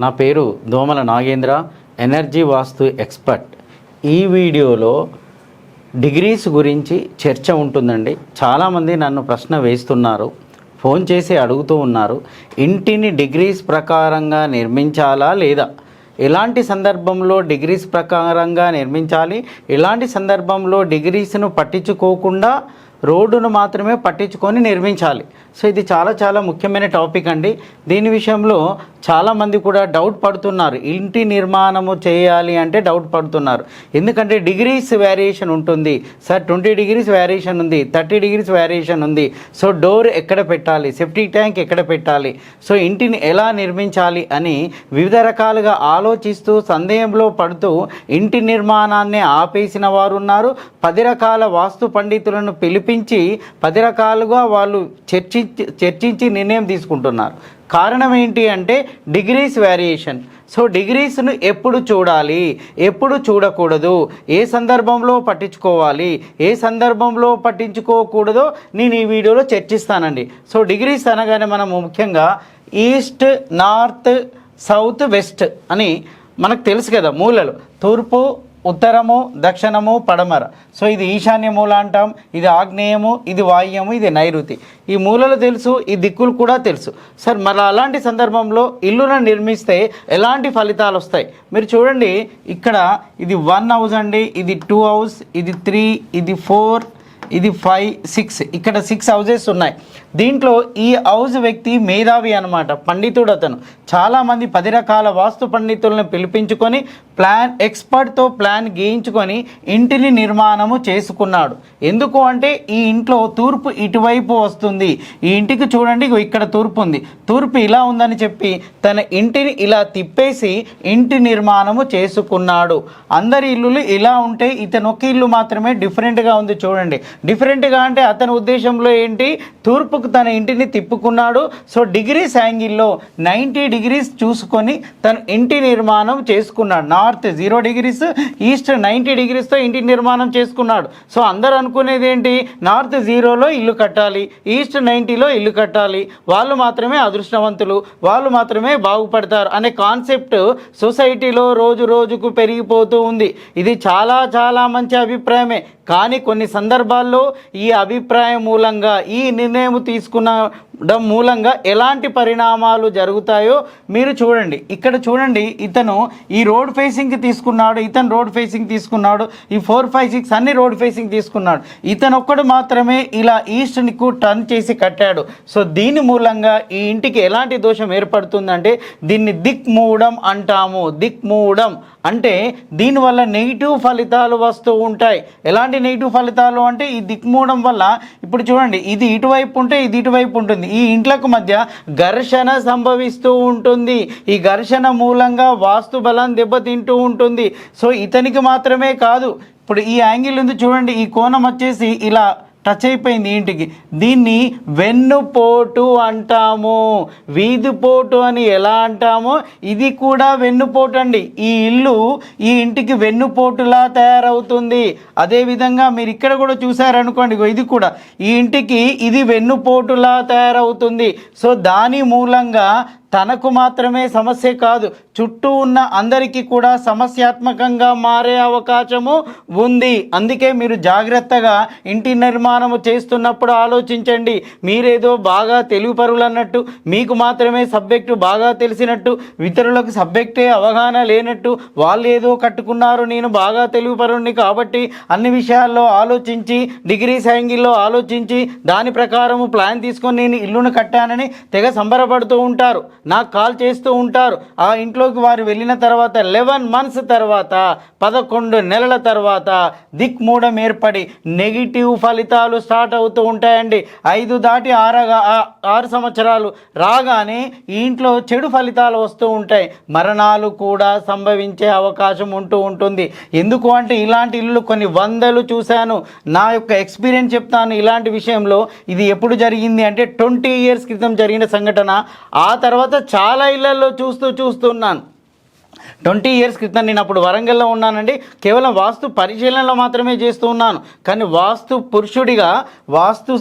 నా పేరు దోమల నాగేంద్ర ఎనర్జీ వాస్తు ఎక్స్పర్ట్. ఈ వీడియోలో డిగ్రీస్ గురించి చర్చ ఉంటుందండి. చాలామంది నన్ను ప్రశ్న వేస్తున్నారు ఫోన్ చేసి అడుగుతూ ఉన్నారు ఇంటిని డిగ్రీస్ ప్రకారంగా నిర్మించాలా లేదా? ఎలాంటి సందర్భంలో డిగ్రీస్ ప్రకారంగా నిర్మించాలి? ఎలాంటి సందర్భంలో డిగ్రీస్ను పట్టించుకోకుండా రోడ్డును మాత్రమే పట్టించుకొని నిర్మించాలి? సో ఇది చాలా చాలా ముఖ్యమైన టాపిక్ అండి. దీని విషయంలో చాలామంది కూడా డౌట్ పడుతున్నారు. ఇంటి నిర్మాణము చేయాలి అంటే డౌట్ పడుతున్నారు. ఎందుకంటే డిగ్రీస్ వేరియేషన్ ఉంటుంది. సార్ ట్వంటీ డిగ్రీస్ వేరియేషన్ ఉంది. థర్టీ డిగ్రీస్ వేరియేషన్ ఉంది. సో డోర్ ఎక్కడ పెట్టాలి? సెఫ్టీ ట్యాంక్ ఎక్కడ పెట్టాలి? సో ఇంటిని ఎలా నిర్మించాలి అని వివిధ రకాలుగా ఆలోచిస్తూ సందేహంలో పడుతూ ఇంటి నిర్మాణాన్ని ఆపేసిన వారు ఉన్నారు. పది రకాల వాస్తు పండితులను పిలిపించి పది రకాలుగా వాళ్ళు చర్చించి చర్చించి నిర్ణయం తీసుకుంటున్నారు. కారణం ఏంటి అంటే డిగ్రీస్ వేరియేషన్. సో డిగ్రీస్ను ఎప్పుడు చూడాలి? ఎప్పుడు చూడకూడదు? ఏ సందర్భంలో పట్టించుకోవాలి? ఏ సందర్భంలో పట్టించుకోకూడదో నేను ఈ వీడియోలో చర్చిస్తానండి. సో డిగ్రీస్ అనగానే మనం ముఖ్యంగా ఈస్ట్ నార్త్ సౌత్ వెస్ట్ అని మనకు తెలుసు కదా మూలలు. తూర్పు ఉత్తరము దక్షిణము పడమర. సో ఇది ఈశాన్య మూల అంటాం ఇది ఆగ్నేయము ఇది వాయుము ఇది నైరుతి. ఈ మూలలు తెలుసు ఈ దిక్కులు కూడా తెలుసు. సార్ మరి అలాంటి సందర్భంలో ఇల్లును నిర్మిస్తే ఎలాంటి ఫలితాలు వస్తాయి? మీరు చూడండి ఇక్కడ ఇది వన్ హౌస్ అండి ఇది టూ హౌస్ ఇది త్రీ ఇది ఫోర్ ఇది ఫైవ్ సిక్స్. ఇక్కడ సిక్స్ హౌజెస్ ఉన్నాయి. దీంట్లో ఈ హౌజ్ వ్యక్తి మేధావి అనమాట పండితుడు అతను చాలామంది పది రకాల వాస్తు పండితులను పిలిపించుకొని ప్లాన్ ఎక్స్పర్ట్తో ప్లాన్ గీయించుకొని ఇంటిని నిర్మాణము చేసుకున్నాడు. ఎందుకు అంటే ఈ ఇంట్లో తూర్పు ఇటువైపు వస్తుంది. ఈ ఇంటికి చూడండి ఇక్కడ తూర్పు ఉంది. తూర్పు ఇలా ఉందని చెప్పి తన ఇంటిని ఇలా తిప్పేసి ఇంటి నిర్మాణము చేసుకున్నాడు. అందరి ఇల్లులు ఇలా ఉంటే ఇతను ఒక ఇల్లు మాత్రమే డిఫరెంట్గా ఉంది చూడండి. డిఫరెంట్గా అంటే అతని ఉద్దేశంలో ఏంటి? తూర్పు తూర్పుకు తన ఇంటిని తిప్పుకున్నాడు. సో డిగ్రీస్ యాంగిల్లో నైంటీ డిగ్రీస్ చూసుకొని తన ఇంటి నిర్మాణం చేసుకున్నాడు. North zero degrees east ninety డిగ్రీస్తో ఇంటి నిర్మాణం చేసుకున్నాడు. సో అందరు అనుకునేది ఏంటి? నార్త్ జీరోలో ఇల్లు కట్టాలి ఈస్ట్ నైంటీలో ఇల్లు కట్టాలి. వాళ్ళు మాత్రమే అదృష్టవంతులు వాళ్ళు మాత్రమే బాగుపడతారు అనే కాన్సెప్ట్ సొసైటీలో రోజు రోజుకు పెరిగిపోతూ ఉంది. ఇది చాలా చాలా మంచి అభిప్రాయమే. కానీ కొన్ని సందర్భాల్లో ఈ అభిప్రాయం మూలంగా ఈ నిర్ణయం తీసుకున్న తీసుకునడం మూలంగా ఎలాంటి పరిణామాలు జరుగుతాయో మీరు చూడండి. ఇక్కడ చూడండి ఇతను ఈ రోడ్ ఫేసింగ్కి తీసుకున్నాడు ఇతను రోడ్ ఫేసింగ్ తీసుకున్నాడు ఈ ఫోర్ ఫైవ్ సిక్స్ అన్ని రోడ్ ఫేసింగ్ తీసుకున్నాడు. ఇతను ఒక్కడు మాత్రమే ఇలా ఈస్ట్కు టర్న్ చేసి కట్టాడు. సో దీని మూలంగా ఈ ఇంటికి ఎలాంటి దోషం ఏర్పడుతుందంటే దీన్ని దిక్ మూడం అంటాము. దిక్ మూడం అంటే దీనివల్ల నెగిటివ్ ఫలితాలు వస్తూ ఉంటాయి. ఎలాంటి నెగిటివ్ ఫలితాలు అంటే ఈ దిక్మూడం వల్ల ఇప్పుడు చూడండి ఇది ఇటువైపు ఉంటే ఇది ఇటువైపు ఉంటుంది. ఈ ఇంట్లకు మధ్య ఘర్షణ సంభవిస్తూ ఉంటుంది. ఈ ఘర్షణ మూలంగా వాస్తు బలం దెబ్బతింటూ ఉంటుంది. సో ఇతనికి మాత్రమే కాదు. ఇప్పుడు ఈ యాంగిల్ ఉంది చూడండి. ఈ కోణం వచ్చేసి ఇలా టచ్ అయిపోయింది ఇంటికి. దీన్ని వెన్నుపోటు అంటాము. వీధిపోటు అని ఎలా అంటామో ఇది కూడా వెన్నుపోటు అండి. ఈ ఇల్లు ఈ ఇంటికి వెన్నుపోటులా తయారవుతుంది. అదేవిధంగా మీరు ఇక్కడ కూడా చూసారనుకోండి ఇది కూడా. ఈ ఇంటికి ఇది వెన్నుపోటులా తయారవుతుంది. సో దాని మూలంగా తనకు మాత్రమే సమస్య కాదు చుట్టూ ఉన్న అందరికీ కూడా సమస్యాత్మకంగా మారే అవకాశము ఉంది. అందుకే మీరు జాగ్రత్తగా ఇంటి నిర్మాణము చేస్తున్నప్పుడు ఆలోచించండి. మీరేదో బాగా తెలివిపరులు అన్నట్టు మీకు మాత్రమే సబ్జెక్టు బాగా తెలిసినట్టు ఇతరులకు సబ్జెక్టే అవగాహన లేనట్టు వాళ్ళు ఏదో కట్టుకున్నారు నేను బాగా తెలివిపరుణ్ణి కాబట్టి అన్ని విషయాల్లో ఆలోచించి డిగ్రీ యాంగిల్లో ఆలోచించి దాని ప్రకారము ప్లాన్ తీసుకొని నేను ఇల్లును కట్టానని తెగ సంబరపడుతూ ఉంటారు. నాకు కాల్ చేస్తూ ఉంటారు. ఆ ఇంట్లోకి వారు వెళ్ళిన తర్వాత లెవెన్ మంత్స్ తర్వాత పదకొండు నెలల తర్వాత దిక్మూడం ఏర్పడి నెగిటివ్ ఫలితాలు స్టార్ట్ అవుతూ ఉంటాయండి. ఐదు దాటి ఆరగా ఆ- ఆరు సంవత్సరాలు రాగానే ఈ ఇంట్లో చెడు ఫలితాలు వస్తూ ఉంటాయి. మరణాలు కూడా సంభవించే అవకాశం ఉంటూ ఉంటుంది. ఎందుకు అంటే ఇలాంటి ఇల్లు కొన్ని వందలు చూశాను. నా యొక్క ఎక్స్పీరియన్స్ చెప్తాను ఇలాంటి విషయంలో ఇది ఎప్పుడు జరిగింది అంటే ట్వంటీ ఇయర్స్ క్రితం జరిగిన సంఘటన. ఆ తర్వాత చాలా ఇళ్ళలో చూస్తూ చూస్తున్నాను ట్వంటీ ఇయర్స్ క్రితం నేను అప్పుడు వరంగల్లో ఉన్నానండి. కేవలం వాస్తు పరిశీలనలో మాత్రమే చేస్తూ ఉన్నాను. కానీ వాస్తు పురుషుడిగా వాస్తు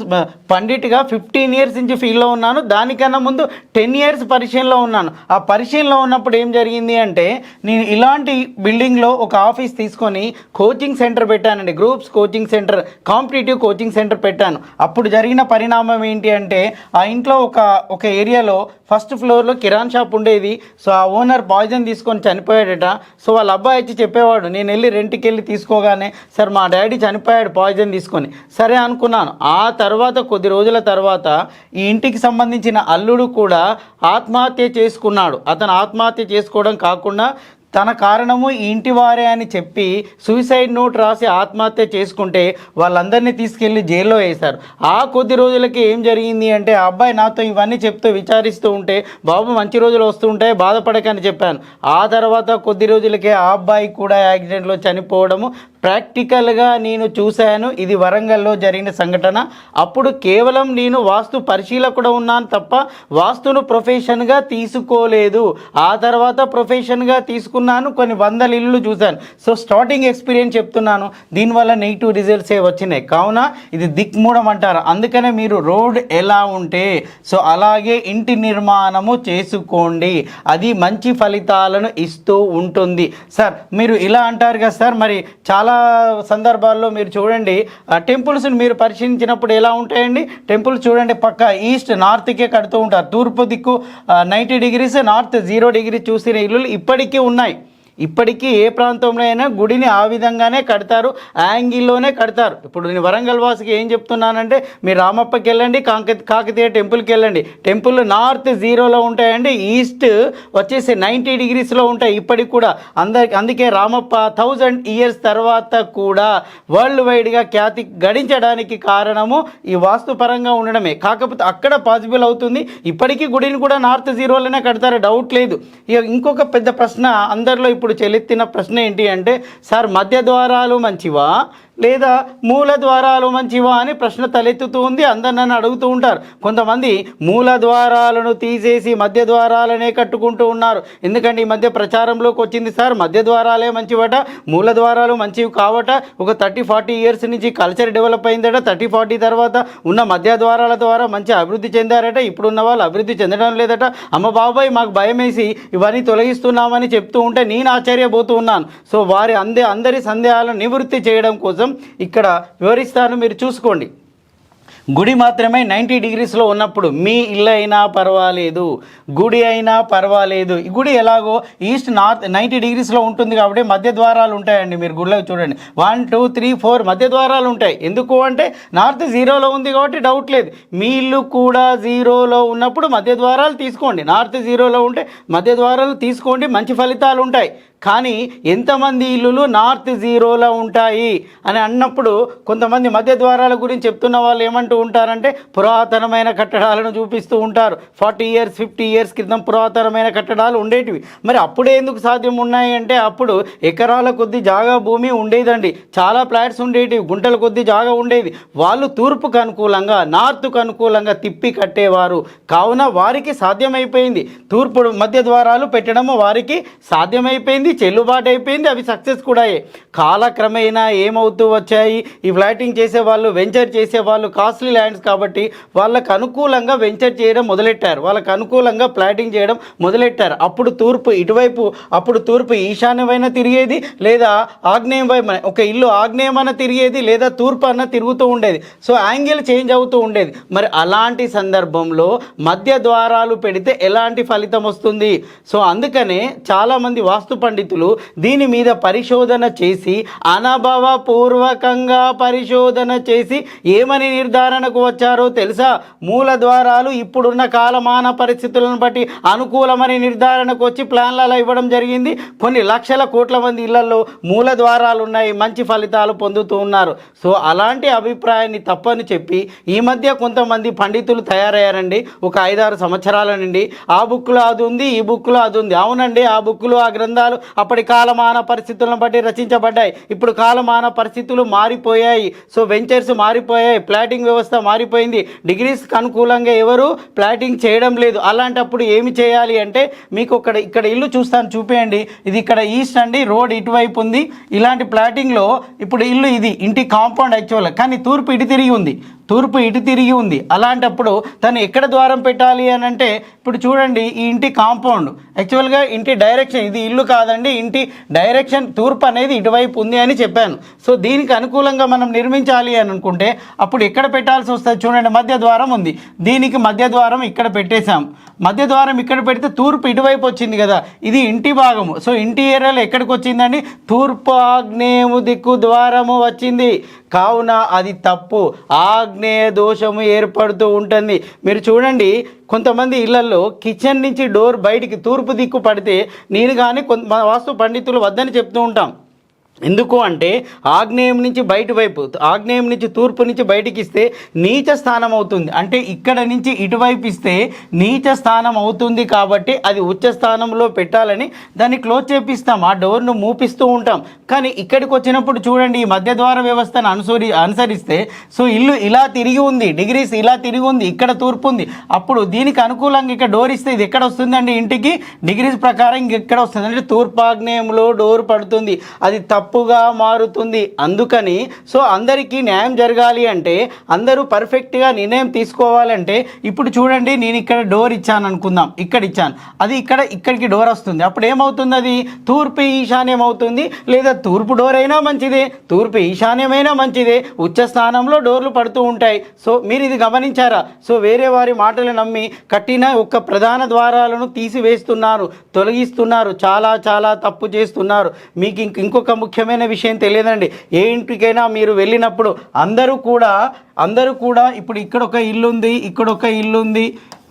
పండిట్గా ఫిఫ్టీన్ ఇయర్స్ నుంచి ఫీల్లో ఉన్నాను. దానికన్నా ముందు టెన్ ఇయర్స్ పరిశీలనలో ఉన్నాను. ఆ పరిశీలనలో ఉన్నప్పుడు ఏం జరిగింది అంటే నేను ఇలాంటి బిల్డింగ్లో ఒక ఆఫీస్ తీసుకొని కోచింగ్ సెంటర్ పెట్టానండి. Groups coaching centre competitive coaching centre పెట్టాను. అప్పుడు జరిగిన పరిణామం ఏంటి అంటే ఆ ఇంట్లో ఒక ఒక ఏరియాలో ఫస్ట్ ఫ్లోర్లో కిరాణ్ షాప్ ఉండేది. సో ఆ ఓనర్ పాయిజన్ తీసుకొని చనిపోయాడట. సో వాళ్ళ అబ్బాయి వచ్చి చెప్పేవాడు నేను వెళ్ళి రెంట్కి వెళ్ళి తీసుకోగానే సార్ మా డాడీ చనిపోయాడు పాయిజన్ తీసుకొని. సరే అనుకున్నాను. ఆ తర్వాత కొద్ది రోజుల తర్వాత ఈ ఇంటికి సంబంధించిన అల్లుడు కూడా ఆత్మహత్య చేసుకున్నాడు. అతను ఆత్మహత్య చేసుకోవడం కాకుండా తన కారణము ఇంటి వారే అని చెప్పి సూసైడ్ నోట్ రాసి ఆత్మహత్య చేసుకుంటే వాళ్ళందరినీ తీసుకెళ్ళి జైల్లో వేశారు. ఆ కొద్ది రోజులకి ఏం జరిగింది అంటే ఆ అబ్బాయి నాతో ఇవన్నీ చెప్తూ విచారిస్తూ ఉంటే బాబు మంచి రోజులు వస్తుంటాయి బాధపడకని చెప్పాను. ఆ తర్వాత కొద్ది రోజులకే ఆ అబ్బాయి కూడా యాక్సిడెంట్లో చనిపోవడము ప్రాక్టికల్గా నేను చూశాను ఇది వరంగల్లో జరిగిన సంఘటన. అప్పుడు కేవలం నేను వాస్తు పరిశీలకుడు ఉన్నాను తప్ప వాస్తును ప్రొఫెషన్గా తీసుకోలేదు. ఆ తర్వాత ప్రొఫెషన్గా తీసుకున్నాను కొన్ని వందల ఇళ్ళు చూశాను. సో స్టార్టింగ్ ఎక్స్పీరియన్స్ చెప్తున్నాను దీనివల్ల నెగిటివ్ రిజల్ట్సే వచ్చినాయి. కావున ఇది దిక్మూడం అంటారు. అందుకనే మీరు రోడ్ ఎలా ఉంటే సో అలాగే ఇంటి నిర్మాణము చేసుకోండి. అది మంచి ఫలితాలను ఇస్తూ ఉంటుంది. సార్ మీరు ఇలా అంటారు కదా సార్ మరి చాలా సందర్భాల్లో మీరు చూడండి టెంపుల్స్ని మీరు పరిశీలించినప్పుడు ఎలా ఉంటాయండి? టెంపుల్స్ చూడండి పక్క ఈస్ట్ నార్త్కే కడుతూ ఉంటారు. తూర్పు దిక్కు ninety degrees north zero degree చూసిన ఇల్లులు ఇప్పటికీ ఉన్నాయి. ఇప్పటికీ ఏ ప్రాంతంలో అయినా గుడిని ఆ విధంగానే కడతారు యాంగిల్లోనే కడతారు. ఇప్పుడు నేను వరంగల్ వాసికి ఏం చెప్తున్నానంటే మీరు రామప్పకి వెళ్ళండి కాక కాకతీయ టెంపుల్కి వెళ్ళండి. టెంపుల్ నార్త్ జీరోలో ఉంటాయండి ఈస్ట్ వచ్చేసి నైంటీ డిగ్రీస్లో ఉంటాయి ఇప్పటికి కూడా. అందరి అందుకే రామప్ప థౌజండ్ ఇయర్స్ తర్వాత కూడా వరల్డ్ వైడ్గా ఖ్యాతి గడించడానికి కారణము ఈ వాస్తుపరంగా ఉండడమే. కాకపోతే అక్కడ పాసిబుల్ అవుతుంది ఇప్పటికీ గుడిని కూడా నార్త్ జీరోలోనే కడతారు డౌట్ లేదు. ఇక ఇంకొక పెద్ద ప్రశ్న అందరిలో ఇప్పుడు చెలెత్తిన ప్రశ్న ఏంటి అంటే సార్ మధ్య ద్వారాలు మంచివా? లేదా మూల ద్వారాలు మంచివా అని ప్రశ్న తలెత్తుతూ ఉంది. అందరు నన్ను అడుగుతూ ఉంటారు. కొంతమంది మూల ద్వారాలను తీసేసి మధ్య ద్వారాలనే కట్టుకుంటూ ఉన్నారు. ఎందుకంటే ఈ మధ్య ప్రచారంలోకి వచ్చింది సార్? మధ్య ద్వారాలే మంచివట మూల ద్వారాలు మంచివి కావట. ఒక థర్టీ ఫార్టీ ఇయర్స్ నుంచి కల్చర్ డెవలప్ అయిందట. థర్టీ ఫార్టీ తర్వాత ఉన్న మధ్య ద్వారాల ద్వారా మంచి అభివృద్ధి చెందారట. ఇప్పుడున్న వాళ్ళు అభివృద్ధి చెందడం లేదట. అమ్మ బాబాయ్ మాకు భయం వేసి ఇవన్నీ తొలగిస్తున్నామని చెప్తూ ఉంటే నేను ఆశ్చర్యపోతూ ఉన్నాను. సో వారి అందే అందరి సందేహాలను నివృత్తి చేయడం కోసం ఇక్కడ వివరిస్తాను మీరు చూసుకోండి. గుడి మాత్రమే నైంటీ డిగ్రీస్లో ఉన్నప్పుడు మీ ఇల్లు అయినా పర్వాలేదు గుడి అయినా పర్వాలేదు. ఈ గుడి ఎలాగో ఈస్ట్ నార్త్ నైంటీ డిగ్రీస్లో ఉంటుంది కాబట్టి మధ్య ద్వారాలు ఉంటాయండి మీరు గుడిలో చూడండి. వన్ టూ త్రీ ఫోర్ మధ్య ద్వారాలు ఉంటాయి. ఎందుకు అంటే నార్త్ జీరోలో ఉంది కాబట్టి డౌట్ లేదు. మీ ఇల్లు కూడా జీరోలో ఉన్నప్పుడు మధ్య ద్వారాలు తీసుకోండి. నార్త్ జీరోలో ఉంటే మధ్య ద్వారాలు తీసుకోండి మంచి ఫలితాలు ఉంటాయి. కానీ ఎంతమంది ఇల్లులు నార్త్ జీరోలో ఉంటాయి అని అన్నప్పుడు కొంతమంది మధ్య ద్వారాల గురించి చెప్తున్న వాళ్ళు ఏమంటూ ఉంటారంటే పురాతనమైన కట్టడాలను చూపిస్తూ ఉంటారు. ఫార్టీ ఇయర్స్ ఫిఫ్టీ ఇయర్స్ క్రితం పురాతనమైన కట్టడాలు ఉండేటివి. మరి అప్పుడే ఎందుకు సాధ్యం ఉన్నాయి అంటే అప్పుడు ఎకరాల కొద్ది జాగా భూమి ఉండేదండి. చాలా ఫ్లాట్స్ ఉండేటివి గుంటల కొద్ది జాగా ఉండేది. వాళ్ళు తూర్పుకు అనుకూలంగా నార్త్కు అనుకూలంగా తిప్పి కట్టేవారు. కావున వారికి సాధ్యమైపోయింది. తూర్పు మధ్య ద్వారాలు పెట్టడము వారికి సాధ్యమైపోయింది. చెల్లుబాటు అయిపోయింది అవి సక్సెస్ కూడా అయ్యాయి. కాలక్రమేణా ఏమవుతూ వచ్చాయి? ఈ ఫ్లాటింగ్ చేసే వాళ్ళు వెంచర్ చేసే వాళ్ళు కాస్ట్లీ ల్యాండ్స్ కాబట్టి వాళ్ళకు అనుకూలంగా వెంచర్ చేయడం మొదలెట్టారు. వాళ్ళకు అనుకూలంగా ఫ్లాటింగ్ చేయడం మొదలెట్టారు. అప్పుడు తూర్పు ఇటువైపు అప్పుడు తూర్పు ఈశాన్యమైన తిరిగేది లేదా ఆగ్నేయం వైపు ఒక ఇల్లు ఆగ్నేయమైన తిరిగేది లేదా తూర్పు అన్న తిరుగుతూ ఉండేది. సో యాంగిల్ చేంజ్ అవుతూ ఉండేది. మరి అలాంటి సందర్భంలో మధ్య ద్వారాలు పెడితే ఎలాంటి ఫలితం వస్తుంది? సో అందుకనే చాలామంది వాస్తు పండితులు దీని మీద పరిశోధన చేసి అనుభవపూర్వకంగా పరిశోధన చేసి ఏమని నిర్ధారణకు వచ్చారో తెలుసా? మూల ద్వారాలు ఇప్పుడున్న కాలమాన పరిస్థితులను బట్టి అనుకూలమని నిర్ధారణకు వచ్చి ప్లాన్లలో ఇవ్వడం జరిగింది. కొన్ని లక్షల కోట్ల మంది ఇళ్ళలో మూల ద్వారాలు ఉన్నాయి మంచి ఫలితాలు పొందుతూ ఉన్నారు. సో అలాంటి అభిప్రాయాన్ని తప్పని చెప్పి ఈ మధ్య కొంతమంది పండితులు తయారయ్యారండి. ఒక ఐదారు సంవత్సరాల నుండి. ఆ బుక్లో అది ఉంది ఈ బుక్లో అది ఉంది. అవునండి ఆ బుక్లు ఆ గ్రంథాలు అప్పటి కాలమాన పరిస్థితులను బట్టి రచించబడ్డాయి. ఇప్పుడు కాలమాన పరిస్థితులు మారిపోయాయి. సో వెంచర్స్ మారిపోయాయి. ప్లాటింగ్ వ్యవస్థ మారిపోయింది. డిగ్రీస్కి అనుకూలంగా ఎవరు ప్లాటింగ్ చేయడం లేదు. అలాంటప్పుడు ఏమి చేయాలి అంటే మీకు ఇక్కడ ఇక్కడ ఇల్లు చూస్తాను చూపేయండి. ఇది ఇక్కడ ఈస్ట్ అండి రోడ్ ఇటువైపు ఉంది. ఇలాంటి ప్లాటింగ్లో ఇప్పుడు ఇల్లు ఇది ఇంటి కాంపౌండ్ యాక్చువల్ కానీ తూర్పు ఇటు తిరిగి ఉంది. తూర్పు ఇటు తిరిగి ఉంది. అలాంటప్పుడు తను ఎక్కడ ద్వారం పెట్టాలి అని అంటే ఇప్పుడు చూడండి ఈ ఇంటి కాంపౌండ్. యాక్చువల్గా ఇంటి డైరెక్షన్ ఇది ఇల్లు కాదండి ఇంటి డైరెక్షన్ తూర్పు అనేది ఇటువైపు ఉంది అని చెప్పాను. సో దీనికి అనుకూలంగా మనం నిర్మించాలి అని అనుకుంటే అప్పుడు ఎక్కడ పెట్టాల్సి వస్తుంది చూడండి మధ్య ద్వారం ఉంది. దీనికి మధ్య ద్వారం ఇక్కడ పెట్టేశాం. మధ్య ద్వారం ఇక్కడ పెడితే తూర్పు ఇటువైపు వచ్చింది కదా ఇది ఇంటి భాగము. సో ఇంటి ఏరియాలో ఎక్కడికి వచ్చిందండి? తూర్పు ఆగ్నేయము దిక్కు ద్వారము వచ్చింది. కావున అది తప్పు. ఆగ్నేయ దోషము ఏర్పడుతూ ఉంటుంది. మీరు చూడండి కొంతమంది ఇళ్ళలో కిచెన్ నుంచి డోర్ బయటికి తూర్పు దిక్కు పడితే నేను కానీ కొంత మా వాస్తు పండితులు వద్దని చెప్తూ ఉంటాం. ఎందుకు అంటే ఆగ్నేయం నుంచి బయట వైపు ఆగ్నేయం నుంచి తూర్పు నుంచి బయటికి ఇస్తే నీచ స్థానం అవుతుంది. అంటే ఇక్కడ నుంచి ఇటువైపు ఇస్తే నీచ స్థానం అవుతుంది కాబట్టి అది ఉచ్చ స్థానంలో పెట్టాలని దాన్ని క్లోజ్ చేపిస్తాం. ఆ డోర్ను మూపిస్తూ ఉంటాం. కానీ ఇక్కడికి వచ్చినప్పుడు చూడండి ఈ మధ్య ద్వార వ్యవస్థను అనుసరి అనుసరిస్తే సో ఇల్లు ఇలా తిరిగి ఉంది డిగ్రీస్ ఇలా తిరిగి ఉంది ఇక్కడ తూర్పు ఉంది. అప్పుడు దీనికి అనుకూలంగా ఇక్కడ డోర్ ఇస్తే ఇది ఎక్కడ వస్తుందండి ఇంటికి? డిగ్రీస్ ప్రకారం ఇంక ఎక్కడ వస్తుంది అంటే తూర్పాగ్నేయంలో డోర్ పడుతుంది. అది తప్పు తప్పుగా మారుతుంది. అందుకని సో అందరికీ న్యాయం జరగాలి అంటే అందరూ పర్ఫెక్ట్గా నిర్ణయం తీసుకోవాలంటే ఇప్పుడు చూడండి నేను ఇక్కడ డోర్ ఇచ్చాను అనుకుందాం. ఇక్కడ ఇచ్చాను. అది ఇక్కడ ఇక్కడికి డోర్ వస్తుంది. అప్పుడు ఏమవుతుంది అది? తూర్పు ఈశాన్యం అవుతుంది. లేదా తూర్పు డోర్ అయినా మంచిదే తూర్పు ఈశాన్యమైనా మంచిదే. ఉచ్చ స్థానంలో డోర్లు పడుతూ ఉంటాయి. సో మీరు ఇది గమనించారా? సో వేరే వారి మాటలు నమ్మి కట్టిన ఒక ప్రధాన ద్వారాలను తీసివేస్తున్నారు తొలగిస్తున్నారు చాలా చాలా తప్పు చేస్తున్నారు. మీకు ఇంక ఇంకొక ముఖ్యమైన విషయం తెలియదండి. ఏ ఇంటికైనా మీరు వెళ్ళినప్పుడు అందరూ కూడా అందరూ కూడా ఇప్పుడు ఇక్కడ ఒక ఇల్లు ఉంది ఇక్కడ ఒక ఇల్లు ఉంది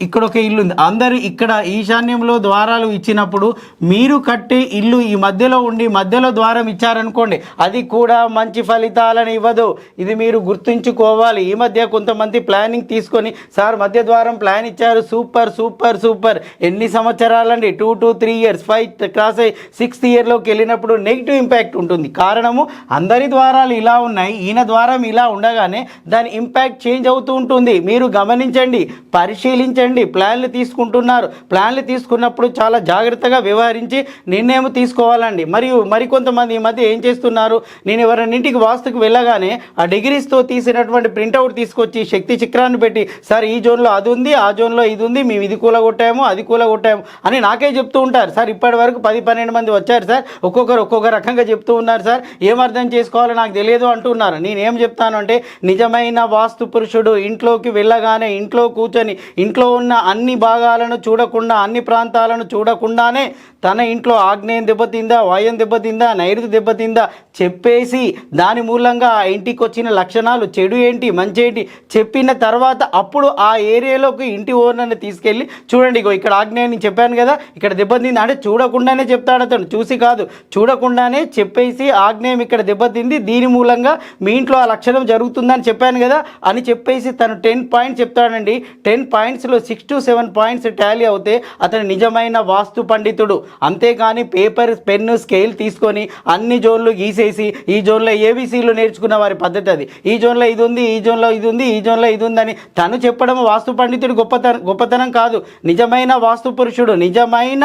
ఇక్కడ ఒక ఇల్లు ఉంది అందరు ఇక్కడ ఈశాన్యంలో ద్వారాలు ఇచ్చినప్పుడు మీరు కట్టే ఇల్లు ఈ మధ్యలో ఉండి మధ్యలో ద్వారం ఇచ్చారనుకోండి అది కూడా మంచి ఫలితాలను ఇవ్వదు. ఇది మీరు గుర్తుంచుకోవాలి. ఈ మధ్య కొంతమంది ప్లానింగ్ తీసుకొని సార్ మధ్య ద్వారం ప్లాన్ ఇచ్చారు. Super super super. ఎన్ని సంవత్సరాలండి? Two to three years. Five class అయ్యి సిక్స్త్ ఇయర్లోకి వెళ్ళినప్పుడు నెగిటివ్ ఇంపాక్ట్ ఉంటుంది. కారణము అందరి ద్వారాలు ఇలా ఉన్నాయి. ఈయన ద్వారం ఇలా ఉండగానే దాని ఇంపాక్ట్ చేంజ్ అవుతూ ఉంటుంది. మీరు గమనించండి పరిశీలించండి. ప్లాన్లు తీసుకుంటున్నారు. ప్లాన్లు తీసుకున్నప్పుడు చాలా జాగ్రత్తగా వ్యవహరించి నిర్ణయం తీసుకోవాలండి. మరియు మరికొంతమంది ఈ మధ్య ఏం చేస్తున్నారు? నేను ఎవరైనా ఇంటికి వాస్తుకు వెళ్ళగానే ఆ డిగ్రీస్తో తీసినటువంటి ప్రింట్అవుట్ తీసుకొచ్చి శక్తి చిక్రాన్ని పెట్టి సార్ ఈ జోన్లో అది ఉంది ఆ జోన్లో ఇది ఉంది మేము ఇది కూలగొట్టాము అది కూలగొట్టాము అని నాకే చెప్తూ ఉంటారు. సార్ ఇప్పటి వరకు పది పన్నెండు మంది వచ్చారు సార్. ఒక్కొక్కరు ఒక్కొక్క రకంగా చెప్తూ ఉన్నారు సార్. ఏం అర్థం చేసుకోవాలో నాకు తెలియదు అంటున్నారు. నేనేం చెప్తాను అంటే నిజమైన వాస్తు పురుషుడు ఇంట్లోకి వెళ్ళగానే ఇంట్లో కూర్చొని ఇంట్లో ఉన్న అన్ని భాగాలను చూడకుండా అన్ని ప్రాంతాలను చూడకుండానే తన ఇంట్లో ఆగ్నేయం దెబ్బతిందా వాయం దెబ్బతిందా నైరుతి దెబ్బతిందా చెప్పేసి దాని మూలంగా ఆ ఇంటికి వచ్చిన లక్షణాలు చెడు ఏంటి మంచి ఏంటి చెప్పిన తర్వాత అప్పుడు ఆ ఏరియాలోకి ఇంటి ఓనర్ని తీసుకెళ్ళి చూడండి ఇగో ఇక్కడ ఆగ్నేయం నేను చెప్పాను కదా ఇక్కడ దెబ్బతింది అంటే చూడకుండానే చెప్తాడు అతను చూసి కాదు చూడకుండానే చెప్పేసి ఆగ్నేయం ఇక్కడ దెబ్బతింది దీని మూలంగా మీ ఇంట్లో ఆ లక్షణం జరుగుతుందని చెప్పాను కదా అని చెప్పేసి తను టెన్ పాయింట్స్ చెప్తాడండి ten పాయింట్స్లో six to seven points tally అవుతే అతను నిజమైన వాస్తు పండితుడు. అంతేగాని పేపర్ పెన్ను స్కేల్ తీసుకొని అన్ని జోన్లు గీసేసి ఈ జోన్లో ఏబీసీలు నేర్చుకున్న వారి పద్ధతి అది. ఈ జోన్లో ఇది ఉంది ఈ జోన్లో ఇది ఉంది ఈ జోన్లో ఇది ఉందని తను చెప్పడం వాస్తు పండితుడు గొప్పతనం గొప్పతనం కాదు. నిజమైన వాస్తు పురుషుడు నిజమైన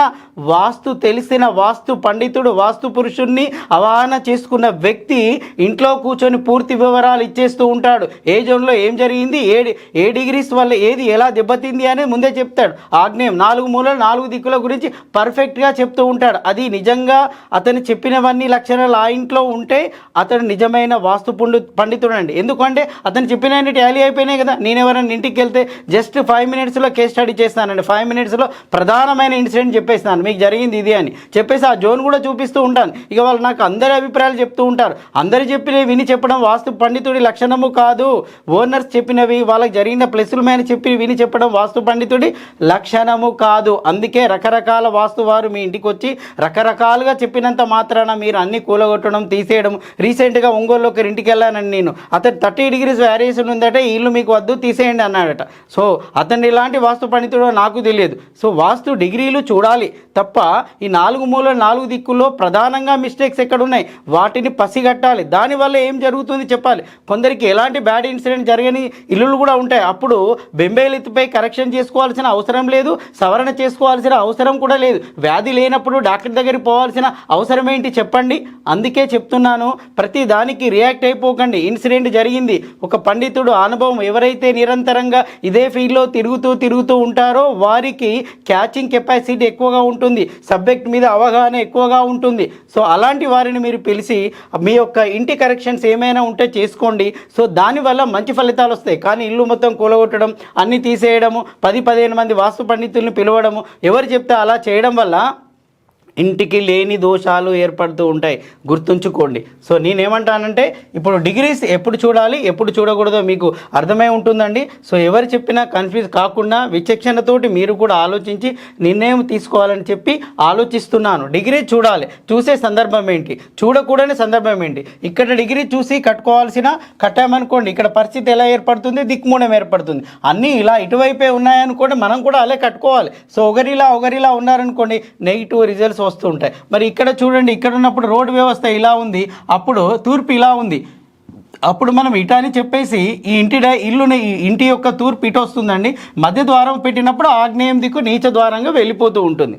వాస్తు తెలిసిన వాస్తు పండితుడు వాస్తు పురుషుణ్ణి అవగాహన చేసుకున్న వ్యక్తి ఇంట్లో కూర్చొని పూర్తి వివరాలు ఇచ్చేస్తూ ఉంటాడు. ఏ జోన్లో ఏం జరిగింది ఏ ఏ డిగ్రీస్ వల్ల ఏది ఎలా దెబ్బతింది అనేది ముందే చెప్తాడు. ఆగ్నేయం నాలుగు మూలలు నాలుగు దిక్కుల గురించి పర్ఫెక్ట్గా చెప్తూ ఉంటాడు. అది నిజంగా అతను చెప్పినవన్నీ లక్షణాలు ఆ ఇంట్లో ఉంటే అతను నిజమైన వాస్తు పండు పండితుడు అండి ఎందుకంటే అతను చెప్పినవన్నీ ట్యాలీ అయిపోయినాయి కదా. నేను ఎవరైనా ఇంటికి వెళ్తే జస్ట్ ఫైవ్ మినిట్స్లో కేస్ స్టడీ చేస్తానండి ఫైవ్ మినిట్స్లో ప్రధానమైన ఇన్సిడెంట్ చెప్పేస్తాను మీకు జరిగింది ఇది అని చెప్పేసి ఆ జోన్ కూడా చూపిస్తూ ఉంటాను. ఇక వాళ్ళు నాకు అందరి అభిప్రాయాలు చెప్తూ ఉంటారు. అందరు చెప్పినవి విని చెప్పడం వాస్తు పండితుడి లక్షణము కాదు. ఓనర్స్ చెప్పినవి వాళ్ళకి జరిగిన ప్లస్లు మీద చెప్పి విని చెప్పడం వాస్తు వాస్తు పండితుడి లక్షణము కాదు. అందుకే రకరకాల వాస్తు వారు మీ ఇంటికి వచ్చి రకరకాలుగా చెప్పినంత మాత్రాన మీరు అన్ని కూలగొట్టడం తీసేయడం. రీసెంట్గా ఒంగోలులో ఒక ఇంటికి వెళ్ళానని నేను. అతను థర్టీ డిగ్రీస్ వేరియేషన్ ఉందంటే ఈ ఇల్లు మీకు వద్దు తీసేయండి అన్నాడట. సో అతను ఇలాంటి వాస్తు పండితుడో నాకు తెలియదు. సో వాస్తు డిగ్రీలు చూడాలి. తప్ప ఈ నాలుగు మూల నాలుగు దిక్కుల్లో ప్రధానంగా మిస్టేక్స్ ఎక్కడ ఉన్నాయి వాటిని పసిగట్టాలి. దానివల్ల ఏం జరుగుతుంది చెప్పాలి. కొందరికి ఎలాంటి బ్యాడ్ ఇన్సిడెంట్ జరగని ఇల్లులు కూడా ఉంటాయి. అప్పుడు బెంబేలిత్పై కరెక్షన్ కరెక్షన్ చేసుకోవాల్సిన అవసరం లేదు సవరణ చేసుకోవాల్సిన అవసరం కూడా లేదు. వ్యాధి లేనప్పుడు డాక్టర్ దగ్గరికి పోవాల్సిన అవసరం ఏంటి చెప్పండి. అందుకే చెప్తున్నాను ప్రతి దానికి రియాక్ట్ అయిపోకండి. ఇన్సిడెంట్ జరిగింది. ఒక పండితుడు అనుభవం ఎవరైతే నిరంతరంగా ఇదే ఫీల్డ్లో తిరుగుతూ తిరుగుతూ ఉంటారో వారికి క్యాచింగ్ కెపాసిటీ ఎక్కువగా ఉంటుంది సబ్జెక్ట్ మీద అవగాహన ఎక్కువగా ఉంటుంది. సో అలాంటి వారిని మీరు పిలిచి మీ యొక్క ఇంటి కరెక్షన్స్ ఏమైనా ఉంటే చేసుకోండి. సో దానివల్ల మంచి ఫలితాలు వస్తాయి. కానీ ఇల్లు మొత్తం కూలగొట్టడం అన్ని తీసేయడము పది పదిహేను మంది వాస్తు పండితుల్ని పిలవడము ఎవరు చెప్తే అలా చేయడం వల్ల ఇంటికి లేని దోషాలు ఏర్పడుతూ ఉంటాయి. గుర్తుంచుకోండి. సో నేనేమంటానంటే ఇప్పుడు డిగ్రీస్ ఎప్పుడు చూడాలి ఎప్పుడు చూడకూడదో మీకు అర్థమై ఉంటుందండి. సో ఎవరు చెప్పినా కన్ఫ్యూజ్ కాకుండా విచక్షణతోటి మీరు కూడా ఆలోచించి నిర్ణయం తీసుకోవాలని చెప్పి ఆలోచిస్తున్నాను. డిగ్రీ చూడాలి. చూసే సందర్భం ఏంటి? చూడకూడని సందర్భం ఏంటి? ఇక్కడ డిగ్రీ చూసి కట్టుకోవాల్సిన కట్టామనుకోండి ఇక్కడ పరిస్థితి ఎలా ఏర్పడుతుంది? దిక్మూలం ఏర్పడుతుంది. అన్నీ ఇలా ఇటువైపే ఉన్నాయనుకోండి మనం కూడా అలా కట్టుకోవాలి. సో ఒకరిలా ఒకరిలా ఉన్నారనుకోండి నెగిటివ్ రిజల్ట్స్ వస్తుంటాయి మరి ఇక్కడ చూడండి ఇక్కడ ఉన్నప్పుడు రోడ్డు వ్యవస్థ ఇలా ఉంది అప్పుడు తూర్పు ఇలా ఉంది. అప్పుడు మనం ఇట అని చెప్పేసి ఈ ఇంటి ఇల్లుని ఇంటి యొక్క తూర్పు ఇటు వస్తుందండి మధ్య ద్వారం పెట్టినప్పుడు ఆగ్నేయం దిక్కు నీచ ద్వారంగా వెళ్ళిపోతూ ఉంటుంది.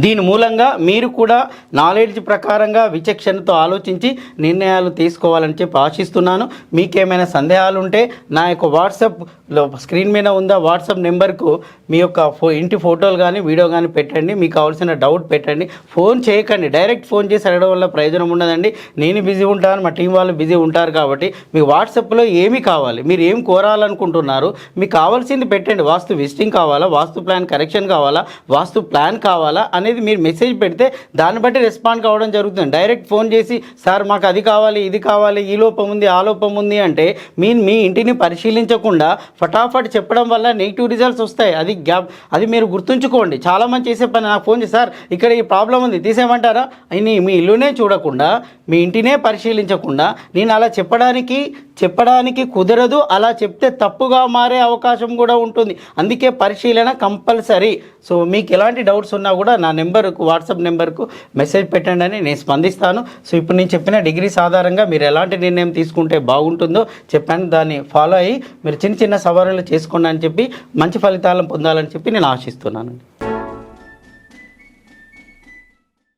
దీని మూలంగా మీరు కూడా నాలెడ్జ్ ప్రకారంగా విచక్షణతో ఆలోచించి నిర్ణయాలు తీసుకోవాలని చెప్పి ఆశిస్తున్నాను. మీకేమైనా సందేహాలు ఉంటే నా యొక్క వాట్సాప్లో స్క్రీన్ మీద ఉందా? వాట్సాప్ నెంబర్కు మీ యొక్క ఫో ఇంటి ఫోటోలు కానీ వీడియో కానీ పెట్టండి. మీకు కావాల్సిన డౌట్ పెట్టండి. ఫోన్ చేయకండి. డైరెక్ట్ ఫోన్ చేసి అడగడం వల్ల ప్రయోజనం ఉండదండి. నేను బిజీ ఉంటాను. మా టీం వాళ్ళు బిజీ ఉంటారు కాబట్టి మీకు వాట్సాప్లో ఏమి కావాలి? మీరు ఏం కోరాలనుకుంటున్నారు? మీకు కావాల్సింది పెట్టండి. వాస్తు విజిటింగ్ కావాలా? వాస్తు ప్లాన్ కరెక్షన్ కావాలా? వాస్తు ప్లాన్ కావాలా? అని అనేది మీరు మెసేజ్ పెడితే దాన్ని బట్టి రెస్పాండ్ కావడం జరుగుతుంది. డైరెక్ట్ ఫోన్ చేసి సార్ మాకు అది కావాలి ఇది కావాలి ఈ లోపం ఉంది ఆ లోపం ఉంది అంటే మీ మీ ఇంటిని పరిశీలించకుండా ఫటాఫట్ చెప్పడం వల్ల నెగిటివ్ రిజల్ట్స్ వస్తాయి. అది గ్యాప్ అది మీరు గుర్తుంచుకోండి. చాలామంది చేసే పని నాకు ఫోన్ చేసి సార్ ఇక్కడ ఈ ప్రాబ్లం ఉంది తీసేయమంటారా? అని మీ ఇల్లునే చూడకుండా మీ ఇంటినే పరిశీలించకుండా నేను అలా చెప్పడానికి చెప్పడానికి కుదరదు అలా చెప్తే తప్పుగా మారే అవకాశం కూడా ఉంటుంది. అందుకే పరిశీలన కంపల్సరీ సో మీకు ఎలాంటి డౌట్స్ ఉన్నా కూడా నా నెంబర్కు వాట్సాప్ నెంబర్కు మెసేజ్ పెట్టండి అని నేను స్పందిస్తాను. సో ఇప్పుడు నేను చెప్పిన డిగ్రీస్ ఆధారంగా మీరు ఎలాంటి నిర్ణయం తీసుకుంటే బాగుంటుందో చెప్పాను. దాన్ని ఫాలో అయ్యి మీరు చిన్న చిన్న సవరణలు చేసుకోండి అని చెప్పి మంచి ఫలితాలను పొందాలని చెప్పి నేను ఆశిస్తున్నాను